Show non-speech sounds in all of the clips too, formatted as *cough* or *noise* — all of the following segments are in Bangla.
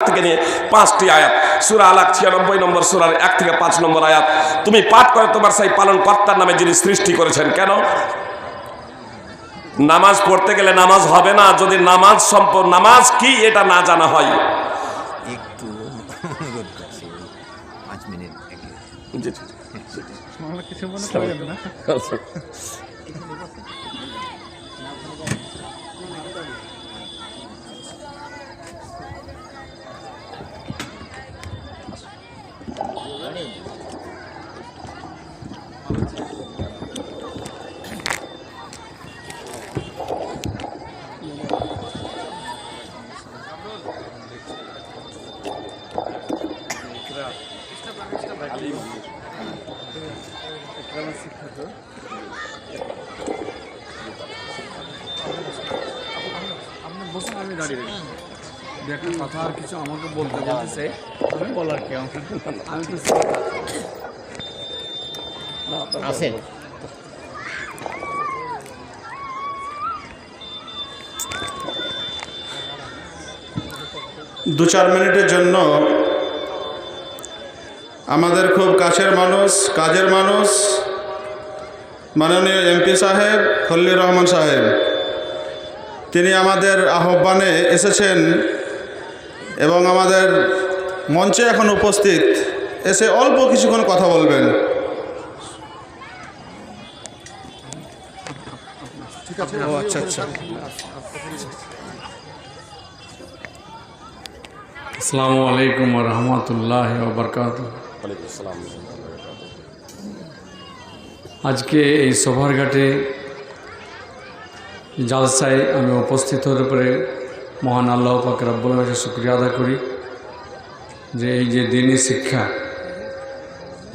থেকে নিয়ে পাঁচটি আয়াত। সুরা আলাক ছিয়ানব্বই নম্বর সুরার এক থেকে পাঁচ নম্বর আয়াত। তুমি পাঠ করে তোমার সেই পালন কর্তার নামে যিনি সৃষ্টি করেছেন কেন? নামাজ পড়তে গেলে নামাজ হবে না যদি নামাজ সম্পর্ক নামাজ কি এটা না জানা হয়? একটু পাঁচ মিনিট কিছু *laughs* আপনি আমি দাঁড়িয়ে রইলাম। দু কথা আর কিছু আমাকে বলতে বলতেছে আমি বলার কি আমি তো আসেন দু চার মিনিটের জন্য আমাদের খুব কাছের মানুষ কাজের মানুষ। মাননীয় এমপি সাহেব খল্লির রহমান সাহেব তিনি আমাদের আহ্বানে এসেছেন এবং আমাদের মঞ্চে এখন উপস্থিত। এসে অল্প কিছুক্ষণ কথা বলবেন। ঠিক আছে আচ্ছা আচ্ছা। আসসালামু আলাইকুম রহমতুল্লাহ বরকাত আজকে এই সভার ঘাটে জালসায় আমি উপস্থিত হতে পরে মহান আল্লাহ পাক রব্বুল কাছে শুক্রিয়া আদা করি যে এই যে দিনই শিক্ষা,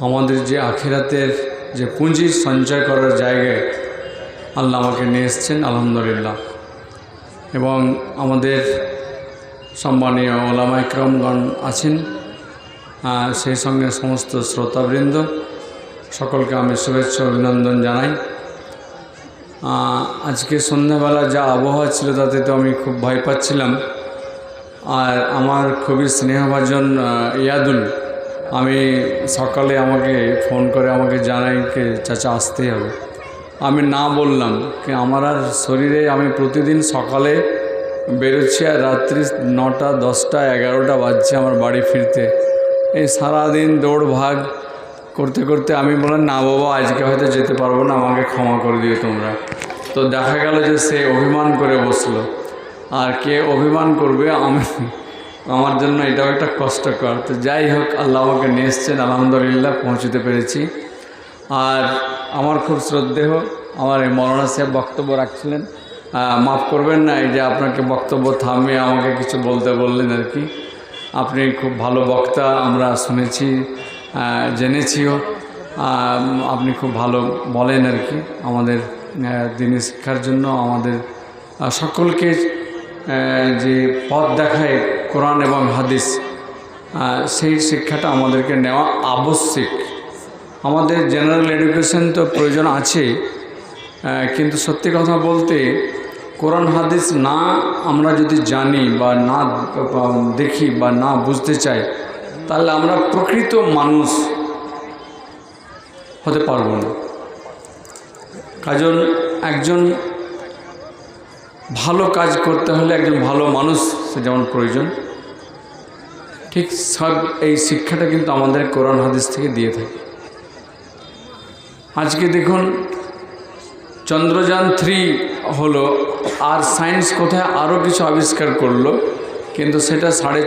আমাদের যে আখিরাতের যে পুঁজি সঞ্চয় করার জায়গায় আল্লাহ আমাকে নিয়ে এসছেন, আলহামদুলিল্লাহ। এবং আমাদের সম্মানীয় ওলামা ইকরমগণ আছেন। সেই সঙ্গে সমস্ত শ্রোতাবৃন্দ, সকলকে আমি শুভেচ্ছা অভিনন্দন জানাই। আজকে সন্ধ্যাবেলা যা আবহাওয়া ছিল তাতে তো আমি খুব ভয় পাচ্ছিলাম। আর আমার খুবই স্নেহভাজন ইয়াদুল, আমি সকালে আমাকে ফোন করে আমাকে জানাই যে, চাচা, আসতেই হবে। আমি না বললাম, কি আমার আর শরীরে আমি প্রতিদিন সকালে বেরোচ্ছি আর রাত্রি নটা, দশটা, এগারোটা বাজছে আমার বাড়ি ফিরতে। এই সারাদিন দৌড় ভাগ করতে করতে আমি বললাম, না বাবা, আজকে হয়তো যেতে পারব না, আমাকে ক্ষমা করে দিও তোমরা। তো দেখা গেল যে সে অভিমান করে বসল। আর কে অভিমান করবে, আমি, আমার জন্য এটাও একটা কষ্টকর। তো যাই হোক, আল্লাহ আমাকে নিয়ে এসছেন, আলহামদুলিল্লাহ, পৌঁছতে পেরেছি। আর আমার খুব শ্রদ্ধেয় আমার এই মৌলানা সাহেব বক্তব্য রাখছিলেন। মাফ করবেন না, এই যে আপনাকে বক্তব্য থামিয়ে আমাকে কিছু বলতে বললেন আর কি। আপনি খুব ভালো বক্তা, আমরা শুনেছি জেনেছিও। আপনি খুব ভালো বলেন আর কি আমাদের দিনী শিক্ষার জন্য, আমাদের সকলকে যে পথ দেখায় কোরআন এবং হাদিস সেই শিক্ষাটা আমাদেরকে নেওয়া আবশ্যিক। আমাদের জেনারেল এডুকেশন তো প্রয়োজন আছে কিন্তু সত্যি কথা বলতে কোরআন হাদিস না আমরা যদি জানি বা না দেখি বা না বুঝতে চাই, তাহলে আমরা প্রকৃত মানুষ হতে পারব না। কাজল, একজন ভালো কাজ করতে হলে একজন ভালো মানুষ যেমন প্রয়োজন। ঠিক সব এই শিক্ষাটা কিন্তু আমাদের কোরআন হাদিস থেকে দিয়ে থাকে। আজকে দেখুন চন্দ্রযান থ্রি হলো আর সায়েন্স কোথায় আরও কিছু আবিষ্কার করল কিন্তু সেটা সাড়ে